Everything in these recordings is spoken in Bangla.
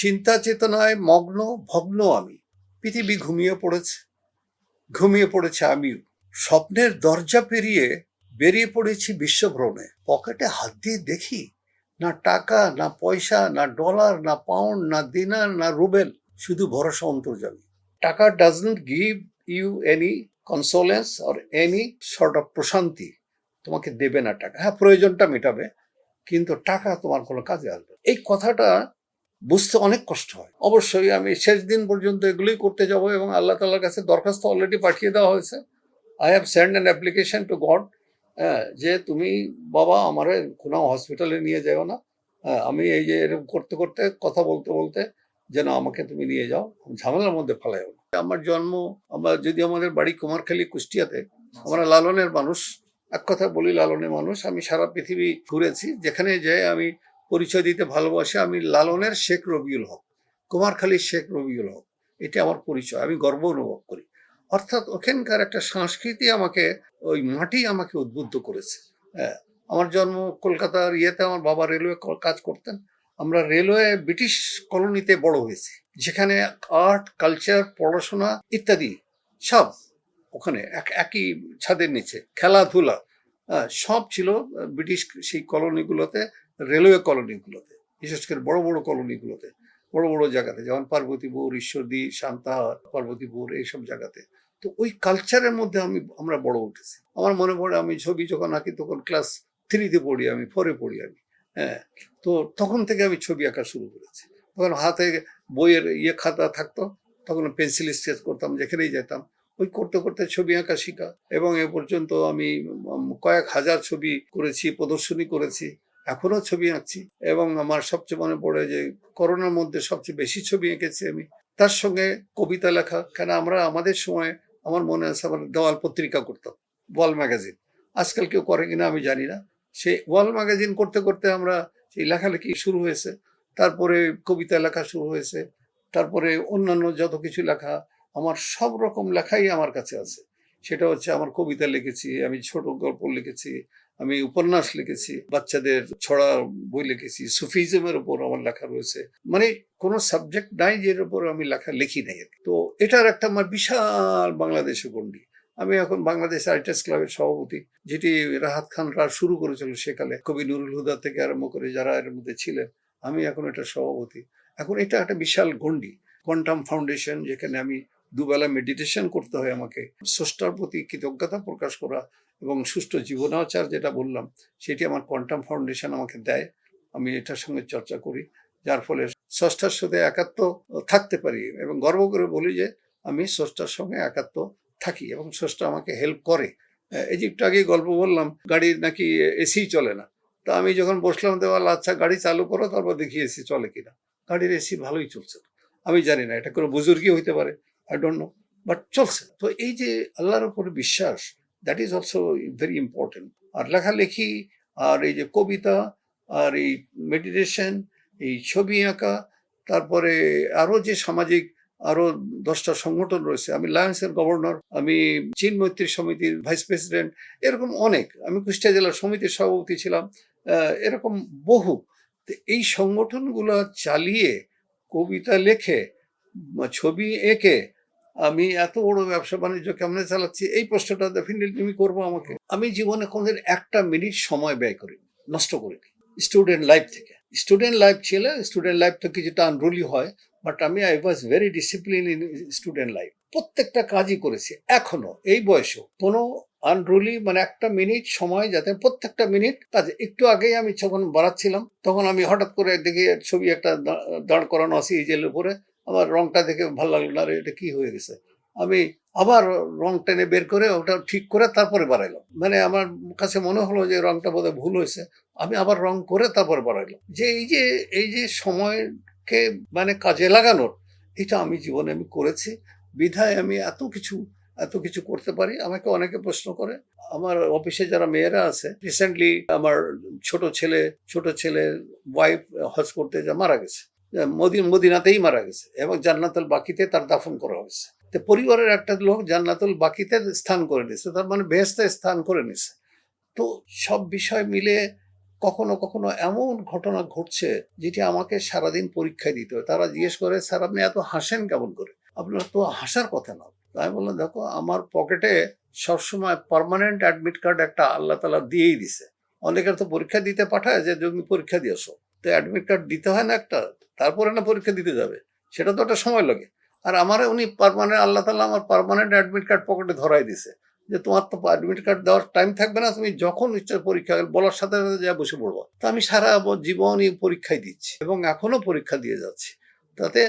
চিন্তা চেতনায় মগ্ন, ভগ্ন আমি। পৃথিবী ঘুমিয়ে পড়েছে। ঘুমিয়ে পড়েছে আমিও। স্বপ্নের দরজা পেরিয়ে বেরিয়ে পড়েছি বিশ্বভ্রমণে। পকেটে হাত দিয়ে দেখি, না টাকা, না পয়সা, না ডলার, না পাউন্ড, না দিনার, না রুবেল, শুধু ভরসা অন্তর্জামী টাকা doesn't give you any consolence or any sort of প্রশান্তি। তোমাকে দেবে না টাকা। হ্যাঁ প্রয়োজনটা মেটাবে, কিন্তু টাকা তোমার কোনো কাজে আসবে। এই কথাটা বুঝতে অনেক কষ্ট হয়। অবশ্যই আমি শেষ দিন পর্যন্ত এগুলোই করতে যাব এবং আল্লাহ তাল্লার কাছে দরখাস্ত অলরেডি পাঠিয়ে দেওয়া হয়েছে। I have send an application to God যে তুমি বাবা আমার কোনো হসপিটালে নিয়ে যাও না। হ্যাঁ, আমি এই যে এরকম করতে করতে কথা বলতে বলতে যেন আমাকে তুমি নিয়ে যাও ঝামেলার মধ্যে ফেলাইও আমার জন্ম আমার যদি আমাদের বাড়ি কুমারখালী কুষ্টিয়াতে আমরা লালনের মানুষ এক কথা বলি লালনের মানুষ আমি সারা পৃথিবী ঘুরেছি যেখানে যাই আমি পরিচয় দিতে ভালোবাসি আমি লালনের শেখ রবিউল হক কুমারখালীর শেখ রবিউল হক। এটা আমার পরিচয় আমি গর্ব অনুভব করি। অর্থাৎ ওখানকার একটা সংস্কৃতি আমাকে ওই মাটি আমাকে উদ্বুদ্ধ করেছে। হ্যাঁ, আমার জন্ম কলকাতার ইয়েতে আমার বাবা রেলওয়ে কাজ করতেন। আমরা রেলওয়ে ব্রিটিশ কলোনিতে বড় হয়েছি। যেখানে আর্ট কালচার পড়াশোনা ইত্যাদি সব ওখানে এক একই ছাদের নিচে খেলাধুলা আহ, সব ছিল ব্রিটিশ সেই কলোনিগুলোতে। রেলওয়ে কলোনিগুলোতে, বিশেষ করে বড় বড় কলোনিগুলোতে, বড় বড় জায়গাতে, যেমন পার্বতীপুর, ঈশ্বরদী শান্তাহার পার্বতীপুর এইসব জায়গাতে। তো ওই কালচারের মধ্যে আমি, আমরা বড় উঠেছি। আমার মনে পড়ে আমি ছবি যখন আঁকি, তখন ক্লাস থ্রিতে পড়ি আমি ফোরে পড়ি আমি হ্যাঁ। তো তখন থেকে আমি ছবি আঁকা শুরু করেছি। তখন হাতে বইয়ের ইয়ে খাতা থাকতো, তখন পেন্সিল স্কেচ করতাম, যেখানেই যেতাম। ওই করতে করতে ছবি আঁকা শিখা। এবং এ পর্যন্ত আমি কয়েক হাজার ছবি করেছি, প্রদর্শনী করেছি। এখনও ছবি আঁকছি এবং আমার সবচেয়ে মনে পড়ে যে করোনার মধ্যে সবচেয়ে বেশি ছবি এঁকেছি আমি। তার সঙ্গে কবিতা লেখা, কেন আমরা আমাদের সময় আমার মনে আছে আমার দেওয়াল পত্রিকা করতাম ওয়াল ম্যাগাজিন। আজকাল কেউ করে কিনা আমি জানি না। সেই ওয়াল ম্যাগাজিন করতে করতে আমরা সেই লেখালেখি শুরু হয়েছে, তারপরে কবিতা লেখা শুরু হয়েছে, তারপরে অন্যান্য যত কিছু লেখা, আমার সব রকম লেখাই আমার কাছে আছে। সেটা হচ্ছে আমার কবিতা লিখেছি, আমি ছোট গল্প লিখেছি আমি উপন্যাস লিখেছি, বাচ্চাদের ছড়া বই লিখেছি, সুফিজমের উপর আমার লেখা রয়েছে। মানে কোনো সাবজেক্ট নাই যের উপর আমি লেখা লিখি নাই। তো এটার একটা আমার বিশাল বাংলাদেশে গণ্ডি। আমি এখন বাংলাদেশ আর্টিস্ট ক্লাবের সভাপতি, যেটি রাহাত খান খানরা শুরু করেছিল সেকালে, কবি নুরুল হুদা থেকে আরম্ভ করে যারা এর মধ্যে ছিলেন, আমি এখন এটা সভাপতি। এখন এটা একটা বিশাল গণ্ডি কোয়ান্টাম ফাউন্ডেশন যেখানে আমি দুবেলা মেডিটেশন করতে হয় আমাকে। স্রষ্টার প্রতি কৃতজ্ঞতা প্রকাশ করা এবং সুষ্ঠু জীবনাচার যেটা বললাম, সেটি আমার কোয়ান্টাম ফাউন্ডেশন আমাকে দেয়। আমি এটার সঙ্গে চর্চা করি, যার ফলে স্রষ্টার সাথে একাত্ম থাকতে পারি এবং গর্ব করে বলি যে, আমি স্রষ্টার সঙ্গে একাত্ম থাকি এবং স্রষ্টা আমাকে হেল্প করে। এই যে একটু আগে গল্প বললাম, গাড়ির নাকি এসি চলে না। তা আমি যখন বসলাম দেওয়াল আচ্ছা গাড়ি চালু করো, তারপর দেখি এসি চলে কিনা। গাড়ির এসি ভালোই চলছে। আমি জানি না, এটা কোনো বুজুর্গই হইতে পারে আই ডোন্ট নো বাট চলছে। তো এই যে আল্লাহর উপর বিশ্বাস that is also very important আর লেখালেখি আর এই যে কবিতা আর এই মেডিটেশন এই ছবি আঁকা তারপরে আরও যে সামাজিক আরও দশটা সংগঠন রয়েছে আমি লায়ন্সের গভর্নর আমি চীন মৈত্রী সমিতির ভাইস প্রেসিডেন্ট এরকম অনেক আমি কুষ্টিয়া জেলার সমিতির সভাপতি ছিলাম এরকম বহু এই সংগঠনগুলো চালিয়ে কবিতা লেখে ছবি এঁকে আমি এত বড় ব্যবসা বাণিজ্য কেমনে চালাচ্ছি? এই প্রশ্নটা ডেফিনেটলি তুমি করব আমাকে। আমি জীবনে কোনদিন একটা মিনিট সময় ব্যয় করি নষ্ট করিনি। স্টুডেন্ট লাইফ থেকে। স্টুডেন্ট লাইফ ছিল স্টুডেন্ট লাইফ তো কিছুটা আনরুলি হয় বাট আমি I was very discipline in student life প্রত্যেকটা কাজই করেছি। এখনও এই বয়সেও কোনো আনরুলি মানে একটা মিনিট সময় যাতে প্রত্যেকটা মিনিট কাজে, একটু আগেই আমি যখন বাড়াচ্ছিলাম, তখন আমি হঠাৎ করে দেখি ছবি একটা দাঁড় করানো আছে ইজেলের উপরে। আমার রংটা দেখে ভালো লাগল না এটা কি হয়ে গেছে? আমি আবার রং টেনে বের করে ওটা ঠিক করে তারপরে বাড়াইলাম। মানে আমার কাছে মনে হলো যে রংটা বোধহয় ভুল হয়েছে। আমি আবার রং করে তারপরে বাড়াইলাম। যে এই যে এই যে সময়কে মানে কাজে লাগানোর, এটা আমি জীবনে আমি করেছি। বিধায় আমি এত কিছু এত কিছু করতে পারি। আমাকে অনেকে প্রশ্ন করে। আমার অফিসে যারা মেয়েরা আছে রিসেন্টলি আমার ছোট ছেলে, ছোট ছেলের ওয়াইফ হজ করতে যা মারা গেছে। মদিনাতেই মারা গেছে এবং জান্নাতুল বাকিতে তার দাফন করা হয়েছে। তো পরিবারের একটা লোক জান্নাতুল বাকিতে স্থান করে নিছে তার মানে বেহেস্তে স্থান করে নিছে তো সব বিষয় মিলে কখনো কখনো এমন ঘটনা ঘটছে যেটি আমাকে সারাদিন পরীক্ষায় দিতে হয়। তারা জিজ্ঞেস করে, স্যার, আপনি এত হাসেন কেমন করে? আপনার তো হাসার কথা না। আমি বললাম, দেখো, আমার পকেটে সবসময় পার্মানেন্ট অ্যাডমিট কার্ড একটা আল্লাহ তালা দিয়েই দিছে। অনেকের তো পরীক্ষা দিতে পাঠায় যে, তুমি পরীক্ষা দিয়েছ। তো অ্যাডমিট কার্ড দিতে হয় না একটা, তারপরে না পরীক্ষা দিতে যাবে। সেটা তো একটা সময় লাগে। আর আমার উনি পারমানেন্ট আল্লাহ তালা আমার পারমানেন্ট অ্যাডমিট কার্ড পকেটে ধরাই দিছে। যে তোমার তো অ্যাডমিট কার্ড দেওয়ার টাইম থাকবে না, তুমি যখন ইচ্ছা পরীক্ষা, বলার সাথে সাথে যা বসে পড়ব। তো আমি সারা জীবনই পরীক্ষায় দিচ্ছি এবং এখনও পরীক্ষা দিয়ে যাচ্ছি। তাতে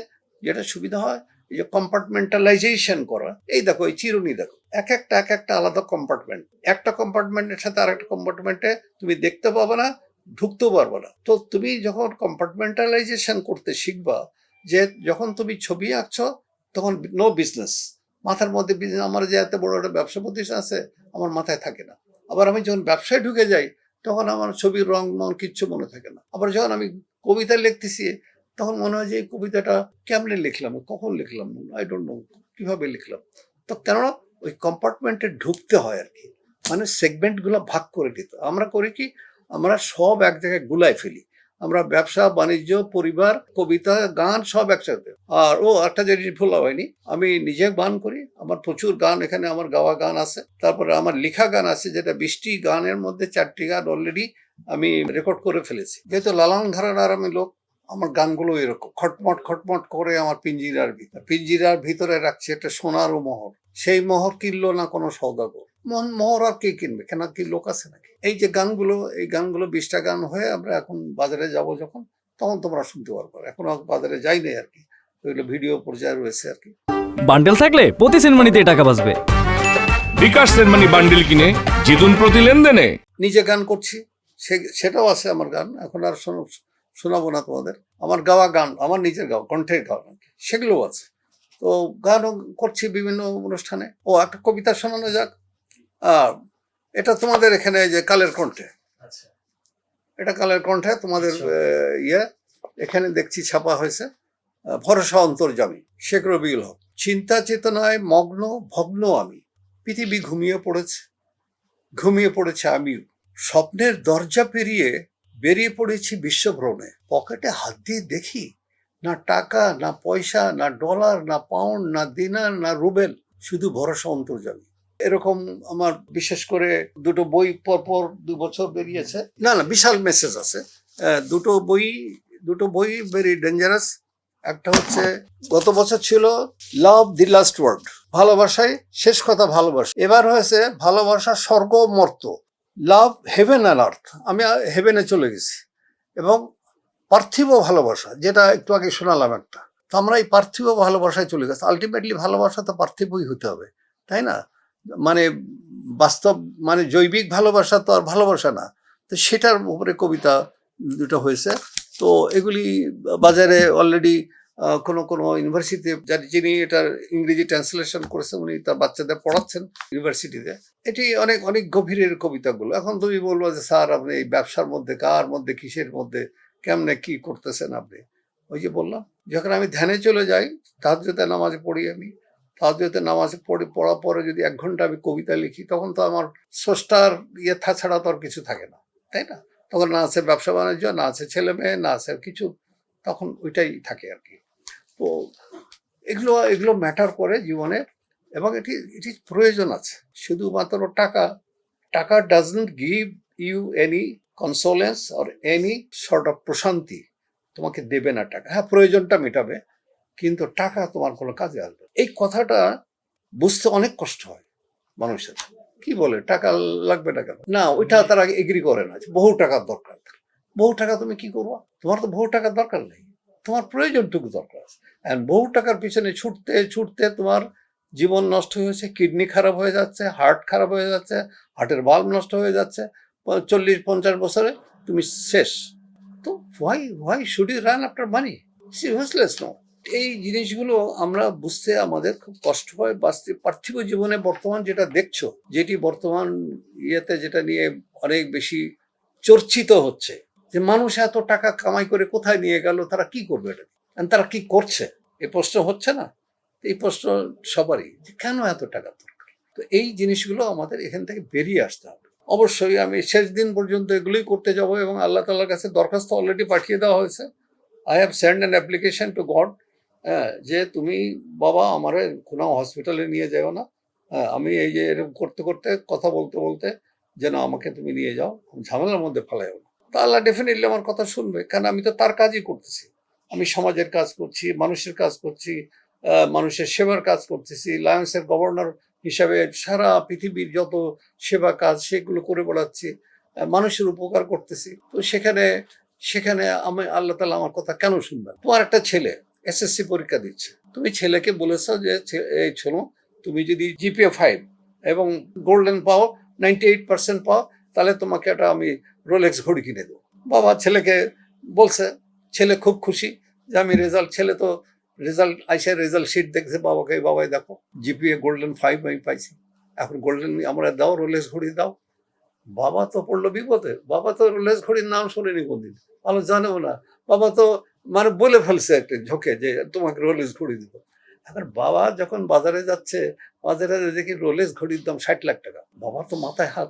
যেটা সুবিধা হয়, এই যে কম্পার্টমেন্টালাইজেশন করা, এই দেখো, এই চিরুনি দেখো। এক একটা এক একটা আলাদা কম্পার্টমেন্ট একটা কম্পার্টমেন্টের সাথে আরেকটা কম্পার্টমেন্টে তুমি দেখতে পাবে না ঢুকতেও পারবে না। তো তুমি যখন কম্পার্টমেন্টালাইজেশন করতে শিখবা, যে যখন তুমি ছবি আঁকছো, তখন নো বিজনেস মাথার মধ্যে business- আমার যে এত বড় একটা ব্যবসা প্রতিষ্ঠান আছে, আমার মাথায় থাকে না। আবার আমি যখন ব্যবসায় ঢুকে যাই, তখন আমার ছবির রং মন কিচ্ছু মনে থাকে না। আবার যখন আমি কবিতা লিখতেছি, তখন মনে হয় যে এই কবিতাটা কেমনে লিখলাম, কখন লিখলাম আই ডোন্ট নো কীভাবে লিখলাম। তো কেননা ওই কম্পার্টমেন্টে ঢুকতে হয় আর কি। মানে সেগমেন্টগুলো ভাগ করে দিতে। আমরা করি কি আমরা সব এক জায়গায় গুলায় ফেলি। আমরা ব্যবসা, বাণিজ্য, পরিবার, কবিতা, গান সব একসাথে। আর ও একটা জিনিস ভুলা হয়নি, আমি নিজে গান করি। আমার প্রচুর গান এখানে আমার গাওয়া গান আছে। তারপরে আমার লেখা গান আছে যেটা বৃষ্টি গানের মধ্যে চারটি গান অলরেডি আমি রেকর্ড করে ফেলেছি। যেহেতু লালন ঘরানার আমি লোক, আমার গানগুলো এরকম খটমট খটমট করে আমার পিঞ্জিরার ভিতর পিঞ্জিরার ভিতরে রাখছে একটা সোনার মোহর। সেই মোহর কিনলো না কোনো সৌদাগর। মোহর আর কে কিনবে? কেন কি লোক আছে নাকি? এই যে গানগুলো এই গানগুলো বিশটা গান হয়ে আমরা এখন বাজারে যাব যখন তখন তোমরা শুনতে পারবে। এখন বাজারে যাই নাই আর কি। ওইগুলো ভিডিও পর্যায়ে রয়েছে আর কি। বান্ডেল থাকলে প্রতি সিনেমানিতে টাকা বাঁচবে। বিকাশ সেনমানি বান্ডিল কিনে জিতুন প্রতি লেনদেনে। নিজে গান করছি সে সেটাও আছে আমার গান। এখন আর শোনো- শোনাবো না তোমাদের। আমার গাওয়া গান আমার নিজের গাওয়া কণ্ঠের গাওয়া গান সেগুলোও আছে। তো গানও করছি বিভিন্ন অনুষ্ঠানে। ও একটা কবিতা শোনানো যাক। এটা তোমাদের এখানে এই যে কালের কণ্ঠে। এটা কালের কণ্ঠে তোমাদের ইয়ে এখানে দেখছি ছাপা হয়েছে ভরসা অন্তর্জামী শেখ রবিউল হক। চিন্তা চেতনায় মগ্ন ভগ্ন আমি। পৃথিবী ঘুমিয়ে পড়েছে ঘুমিয়ে পড়েছে আমিও। স্বপ্নের দরজা পেরিয়ে বেরিয়ে পড়েছি বিশ্বভ্রমণে। পকেটে হাত দিয়ে দেখি না টাকা না পয়সা না ডলার না পাউন্ড না দিনার না রুবেল শুধু ভরসা অন্তর্জামী এরকম আমার বিশেষ করে দুটো বই পর পর দু বছর বেরিয়েছে। না না, বিশাল মেসেজ আছে। দুটো বই দুটো বই ভেরি ডেঞ্জারাস একটা হচ্ছে, গত বছর ছিল লাভ দি লাস্ট ওয়ার্ড ভালোবাসায় শেষ কথা ভালোবাসা। এবার হয়েছে ভালোবাসা স্বর্গ মর্ত। লাভ হেভেন অ্যান্ড আর্থ আমি হেভেনে চলে গেছি। এবং পার্থিব ভালোবাসা, যেটা একটু আগে শোনালাম একটা। তো আমরা এই পার্থিব ভালোবাসায় চলে গেছি। আলটিমেটলি ভালোবাসা তো পার্থিবই হতে হবে, তাই না? মানে বাস্তব মানে জৈবিক ভালোবাসা তো আর ভালোবাসা না। তো সেটার উপরে কবিতা দুটো হয়েছে। তো এগুলি বাজারে অলরেডি কোনো কোনো ইউনিভার্সিটিতে যার যিনি এটার ইংরেজি ট্রান্সলেশন করেছেন, উনি তার বাচ্চাদের পড়াচ্ছেন ইউনিভার্সিটিতে এটি অনেক অনেক গভীরের কবিতাগুলো। এখন তুমি বলব যে, স্যার, আপনি এই ব্যবসার মধ্যে, কার মধ্যে, কিসের মধ্যে, কেমনে, কি করতেছেন আপনি? ওই যে বললাম, যখন আমি ধ্যানে চলে যাই তাহাজ্যতে নামাজে পড়ি আমি। তাহাজ্যতে নামাজে পড়ে, পড়ার পরে যদি এক ঘণ্টা আমি কবিতা লিখি, তখন তো আমার স্রষ্টার ইয়ে ছাড়া তো আর কিছু থাকে না, তাই না? তখন না আছে ব্যবসা বাণিজ্য, না আছে ছেলে মেয়ে, না আছে কিছু, তখন ওইটাই থাকে আর কি। তো এগুলো এগুলো ম্যাটার করে জীবনে এবং এটি এটি প্রয়োজন আছে। শুধুমাত্র টাকা টাকা doesn't give you any consolence or any sort of প্রশান্তি তোমাকে দেবে না টাকা। হ্যাঁ প্রয়োজনটা মেটাবে কিন্তু টাকা তোমার কোনো কাজে আসবে। এই কথাটা বুঝতে অনেক কষ্ট হয় মানুষের। কি বলে? টাকা লাগবে না কেন? না ওইটা তারা এগ্রি করে না বহু টাকার দরকার। বহু টাকা তুমি কি করব? তোমার তো বহু টাকার দরকার নেই। তোমার প্রয়োজনটুকু দরকার আছে। অ্যান্ড বহু টাকার পিছনে ছুটতে ছুটতে তোমার জীবন নষ্ট হয়েছে কিডনি খারাপ হয়ে যাচ্ছে হার্ট খারাপ হয়ে যাচ্ছে হার্টের বাল্ব নষ্ট হয়ে যাচ্ছে। চল্লিশ পঞ্চাশ বছরে তুমি শেষ। তো why why should you run after money see seriousness no এই জিনিসগুলো আমরা বুঝতে আমাদের খুব কষ্ট হয় বাস্তব পার্থিব জীবনে বর্তমান যেটা দেখছ, যেটি বর্তমান ইয়েতে যেটা নিয়ে অনেক বেশি চর্চিত হচ্ছে, যে মানুষ এত টাকা কামাই করে কোথায় নিয়ে গেল, তারা কি করবে এটা তারা কি করছে? এই প্রশ্ন হচ্ছে না? এই প্রশ্ন সবারই, যে কেন এত টাকা দরকার? তো এই জিনিসগুলো আমাদের এখান থেকে বেরিয়ে আসতে হবে। অবশ্যই আমি শেষ দিন পর্যন্ত এগুলোই করতে যাব এবং আল্লাহ তালার কাছে দরখাস্ত অলরেডি পাঠিয়ে দেওয়া হয়েছে। I have send an application to God যে তুমি বাবা আমার কোনো হসপিটালে নিয়ে যাও না। হ্যাঁ, আমি এই যে এরকম করতে করতে কথা বলতে বলতে যেন আমাকে তুমি নিয়ে যাও ঝামেলার মধ্যে ফেলাইও না। তা আল্লাহ ডেফিনেটলি আমার কথা শুনবে কারণ আমি তো তার কাজই করতেছি। আমি সমাজের কাজ করছি মানুষের কাজ করছি মানুষের সেবার কাজ করতেছি লায়ন্সের গভর্নর হিসাবে সারা পৃথিবীর যত সেবা কাজ সেগুলো করে বেড়াচ্ছি মানুষের উপকার করতেছি। তো সেখানে সেখানে আমি আল্লাহ তালা আমার কথা কেন শুনবেন? তোমার একটা ছেলে এসএসসি পরীক্ষা দিচ্ছে। তুমি ছেলেকে বলেছ যে এই ছেলে তুমি যদি জিপিএ ফাইভ এবং গোল্ডেন পাও নাইনটি এইট পার্সেন্ট পাও, তাহলে তোমাকে একটা আমি রোলেক্স ঘড়ি কিনে দেবো। বাবা ছেলেকে বলছে, ছেলে খুব খুশি যে আমি রেজাল্ট ছেলে তো রেজাল্ট আইসে রেজাল্ট শিট দেখছে, বাবাকে, বাবাই দেখো জিপিএ গোল্ডেন ফাইভ আমি পাইছি। এখন গোল্ডেন আমরা দাও রোলেক্স ঘড়ি দাও। বাবা তো পড়ল বিপদে। বাবা তো রোলেক্স ঘড়ির নাম শুনেনি কোনদিন। ভালো জানেও না। বাবা তো মানে বলে ফেলছে একটা ঝোঁকে যে তোমাকে রোলেক্স ঘড়ি দিব। এখন বাবা যখন বাজারে যাচ্ছে, বাজারে দেখি রোলেক্স ঘড়ির দাম ষাট লাখ টাকা। বাবার তো মাথায় হাত।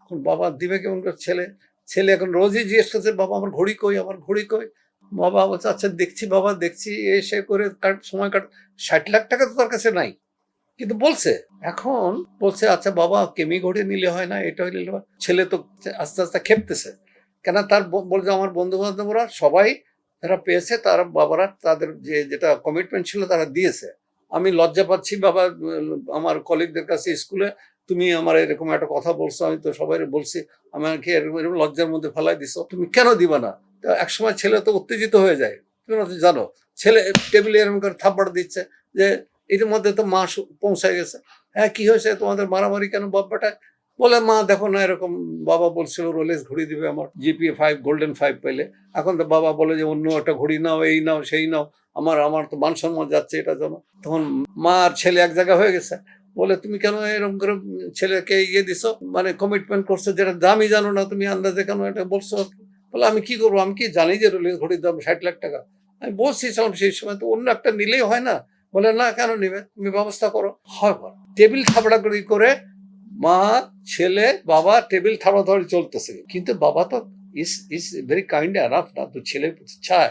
এখন বাবা দিবে কেমন করে ছেলে? ছেলে এখন রোজই জিজ্ঞেস করছে, বাবা, আমার ঘড়ি কই? আমার ঘড়ি কই? বাবা বলছে আচ্ছা দেখছি বাবা, দেখছি। এসে করে কাট, সময় কাট ষাট লাখ টাকা তো তার কাছে নাই। কিন্তু বলছে। এখন বলছে আচ্ছা বাবা, কেমি ঘড়ি নিলে হয় না, এটা হয়। ছেলে তো আস্তে আস্তে খেপতেছে কেন তার বলছে, আমার বন্ধু বান্ধবরা সবাই যারা পেয়েছে, তারা বাবারা তাদের যে যেটা কমিটমেন্ট ছিল তারা দিয়েছে। আমি লজ্জা পাচ্ছি, বাবা, আমার কলিগদের কাছে স্কুলে, তুমি আমার এরকম একটা কথা বলছো, আমি তো সবাই বলছি, আমাকে এরকম এরকম লজ্জার মধ্যে ফেলাই দিছো। তুমি কেন দিবা না? একসময় ছেলে তো উত্তেজিত হয়ে যায়। তুমি জানো, ছেলে টেবিলে এরকম করে থাপ্পড় দিচ্ছে যে এর মধ্যে তো মা পৌঁছায় গেছে। হ্যাঁ কি হয়েছে? তোমাদের মারামারি কেন বাব্বাটা বলে, মা, দেখো না, এরকম বাবা বলছিল রোলেক্স ঘড়ি দিবে আমার জিপিএ ফাইভ গোল্ডেন ফাইভ পেলে। এখন তো বাবা বলে যে, অন্য একটা ঘড়ি নাও, এই নাও, সেই নাও, আমার আমার তো মান সম্মান যাচ্ছে এটা জন্য তখন মা আর ছেলে এক জায়গা হয়ে গেছে। বলে, তুমি কেন এরকম করে ছেলেকে ইয়ে দিছো? মানে কমিটমেন্ট করছ, যেটা দামই জানো না, তুমি আন্দাজে কেন এটা বলছো? বলে, আমি কি করব? আমি কি জানি যে রোলেক্স ঘড়ির দাম ষাট লাখ টাকা? আমি বলছিলাম সেই সময় তো অন্য একটা নিলেই হয় না? বলে, না, কেন নিবে? তুমি ব্যবস্থা করো। হয় বল টেবিল থাপড়াকড়ি করে মা ছেলে বাবা টেবিল ধরে চলতেছে। কিন্তু বাবা তো is is very kind enough না তো ছেলে চায়।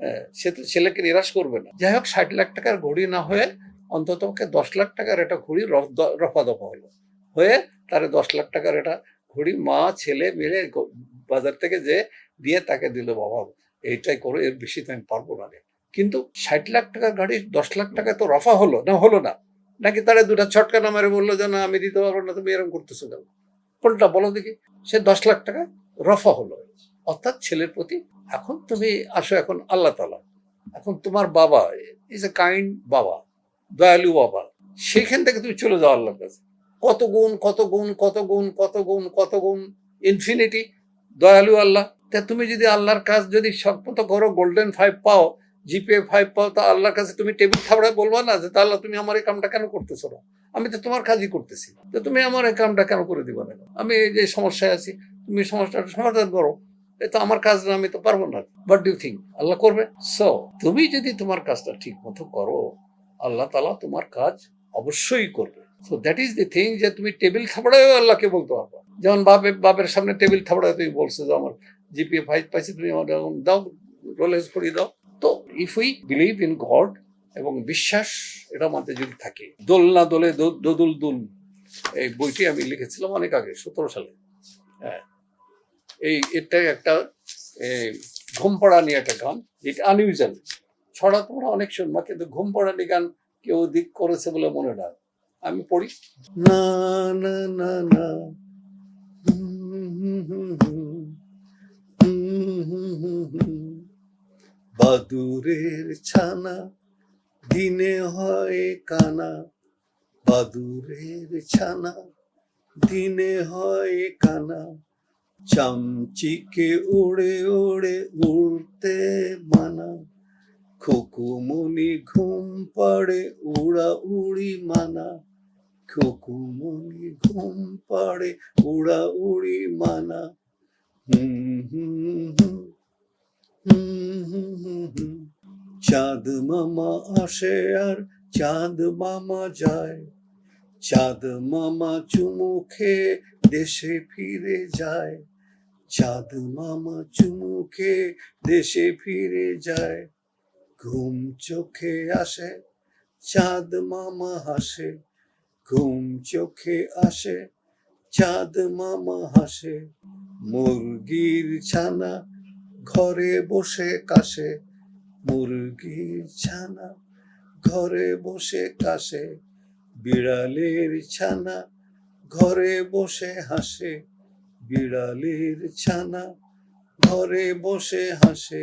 হ্যাঁ, সে তো ছেলেকে নিরাশ করবে না। যাই হোক ষাট লাখ টাকার ঘড়ি না হয়ে অন্তত দশ লাখ টাকার একটা ঘড়ি রফ- দফা হলো। হয়ে তার দশ লাখ টাকার একটা ঘড়ি মা ছেলে মিলে বাজার থেকে যে দিয়ে তাকে দিল বাবা এইটাই করো এর বেশি তো আমি পারব না। কিন্তু ষাট লাখ টাকার গাড়ি দশ লাখ টাকা তো রফা হলো না হলো না। নাকি তারা দুটা ছটকা না মারে বলল যে, না, আমি দিতে পারব না, তুমি এরকম করতেছো কেন? কোনটা বলো দেখি, সে দশ লাখ টাকা রফা হলো। অর্থাৎ ছেলের প্রতি, এখন তুমি আসো, এখন আল্লাহ তালা এখন তোমার বাবা ইজ এ কাইন্ড বাবা, দয়ালু বাবা, সেখান থেকে তুমি চলে যাও আল্লাহর কাছে। কত গুণ কত গুণ কত গুণ কত গুণ কত গুণ ইনফিনিটি দয়ালু আল্লাহ। তা তুমি যদি আল্লাহর কাজ যদি সম্মত করো গোল্ডেন ফাইভ পাও জিপিএ ফাইভ পাও তা আল্লাহর কাছে তুমি টেবিল থাবড়ায় বলবা না যে আল্লাহ তুমি আমার এই কামটা কেন করতেছো না? আমি তো তোমার কাজই করতেছি। তো তুমি আমার এই কামটা কেন করে দিবা না? আমি এই যে সমস্যায় আছি, তুমি সমস্যাটা সমাধান করো। এ তো আমার কাজ না, আমি তো পারব না। বাট ডিউ থিঙ্ক আল্লাহ করবে? সো তুমি যদি তোমার কাজটা ঠিক মতো করো, আল্লাহ তালা তোমার কাজ অবশ্যই করবে। So that is the thing যে তুমি টেবিল থাপড়ায়ও আল্লাহকে বলতে পারবে। যেমন বাপের বাপের সামনে টেবিল থাপড়ায় তুমি বলছো যে, আমার জিপিএ ফাইভ পাইছি, তুমি আমার দাও রোলেজ করিয়ে দাও। তো if we believe in God এবং বিশ্বাস এটা আমাদের যদি থাকে। দোল না দোলে দোদুল দুল। এই বইটি আমি লিখেছিলাম অনেক আগে সতেরো সালে। হ্যাঁ। এই এটা একটা এই, ঘুম পড়া নিয়ে একটা গান যেটা আনইউজুয়াল ছড়া তোমরা অনেক শুনবা কিন্তু ঘুম পড়ানি গান কেউ দিক করেছে বলে মনে না। আমি পড়ি। না না না না। বাদুরের ছানা, দিনে হয় কানা। বাদুরের ছানা, দিনে হয় কানা। চামচিকে উড়ে উড়ে উড়তে মানা। খুকুমনি ঘুম পাড়ে উড়া উড়ি মানা। খুকুমনি ঘুম পাড়ে উড়া উড়ি মানা। হুম হুম হুম। চাঁদ মামা আসে আর চাঁদ মামা যায়। চাঁদ মামা চুমু খেয়ে দেশে ফিরে যায়। চাঁদ মামা চুমু খেয়ে দেশে ফিরে যায়। ঘুম চোখে আসে, চাঁদ মামা হাসে। ঘুম চোখে আসে, চাঁদ মামা হাসে। মুরগির ছানা ঘরে বসে কাশে, মুরগির ছানা ঘরে বসে কাশে, বিড়ালের ছানা ঘরে বসে হাসে, বিড়ালের ছানা ঘরে বসে হাসে।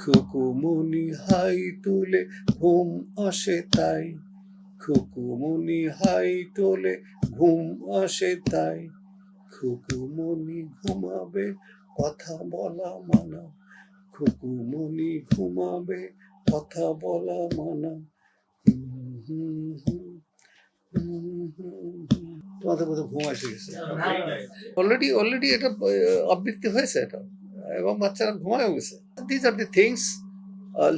খুকুমনি হাই তোলে ঘুম আসে তাই, খুকুমনি হাই তোলে ঘুম আসে তাই খুকুমনি ঘুমাবে, কথা বলা মানা। খুকুমনি ঘুমাবে, কথা বলা মানা। তোমাদের মধ্যে ঘুম এসে গেছে। অলরেডি অলরেডি এটা আবৃত্তি হয়েছে এটা। এবং বাচ্চারা ঘুমায়ও গেছে। These are the things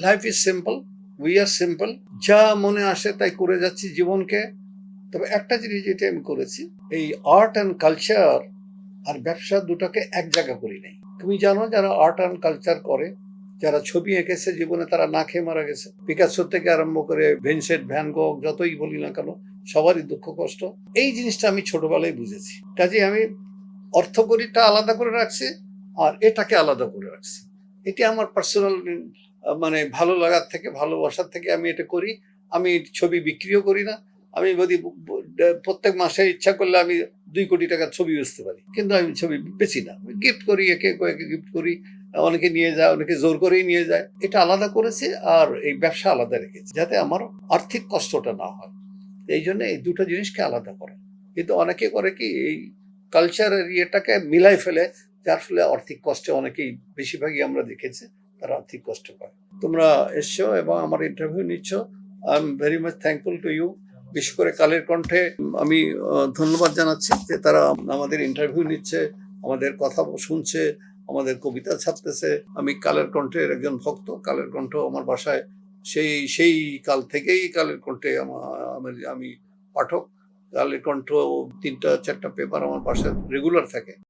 life is simple we are simple যা মনে আসে তাই করে যাচ্ছি জীবনকে। তবে একটা জিনিস যেটা আমি করেছি এই আর্ট অ্যান্ড কালচার আর ব্যবসা দুটাকে এক জায়গা করি নাই। তুমি জানো যারা আর্ট অ্যান্ড কালচার করে, যারা ছবি এঁকেছে জীবনে তারা না খেয়ে মারা গেছে। পিকাসো থেকে আরম্ভ করে ভেনসেট ভ্যান গগ যতই বলি না কেন, সবারই দুঃখ কষ্ট। এই জিনিসটা আমি ছোটবেলায় বুঝেছি। কাজে আমি অর্থকরীটা আলাদা করে রাখছি আর এটাকে আলাদা করে রাখছি। এটি আমার পার্সোনাল মানে ভালো লাগার থেকে, ভালোবাসার থেকে আমি এটা করি। আমি ছবি বিক্রিও করি না আমি যদি প্রত্যেক মাসে ইচ্ছা করলে আমি দুই কোটি টাকার ছবি বেচতে পারি। কিন্তু আমি ছবি বেচি না। গিফট করি, একে কয়েকে গিফট করি। অনেকে নিয়ে যায়, অনেকে জোর করেই নিয়ে যায়। এটা আলাদা করেছে আর এই ব্যবসা আলাদা রেখেছে, যাতে আমার আর্থিক কষ্টটা না হয়। এই জন্য এই দুটো জিনিসকে আলাদা করে। কিন্তু অনেকে করে কি, এই কালচারের ইয়েটাকে মিলাই ফেলে, যার ফলে আর্থিক কষ্টে অনেকেই বেশিরভাগই আমরা দেখেছি, তারা আর্থিক কষ্ট পায় তোমরা এসছো এবং আমার ইন্টারভিউ নিচ্ছ। I am very much thankful to you বিশেষ করে কালের কণ্ঠে আমি ধন্যবাদ জানাচ্ছি যে তারা আমাদের ইন্টারভিউ নিচ্ছে, আমাদের কথা শুনছে, আমাদের কবিতা ছাপতেছে। আমি কালের কণ্ঠের একজন ভক্ত, কালের কণ্ঠ আমার বাসায় সেই সেই কাল থেকেই কালের কণ্ঠে আমা- আমি- আমি পাঠক। কালের কণ্ঠ তিনটা, চারটা পেপার আমার বাসায় রেগুলার থাকে।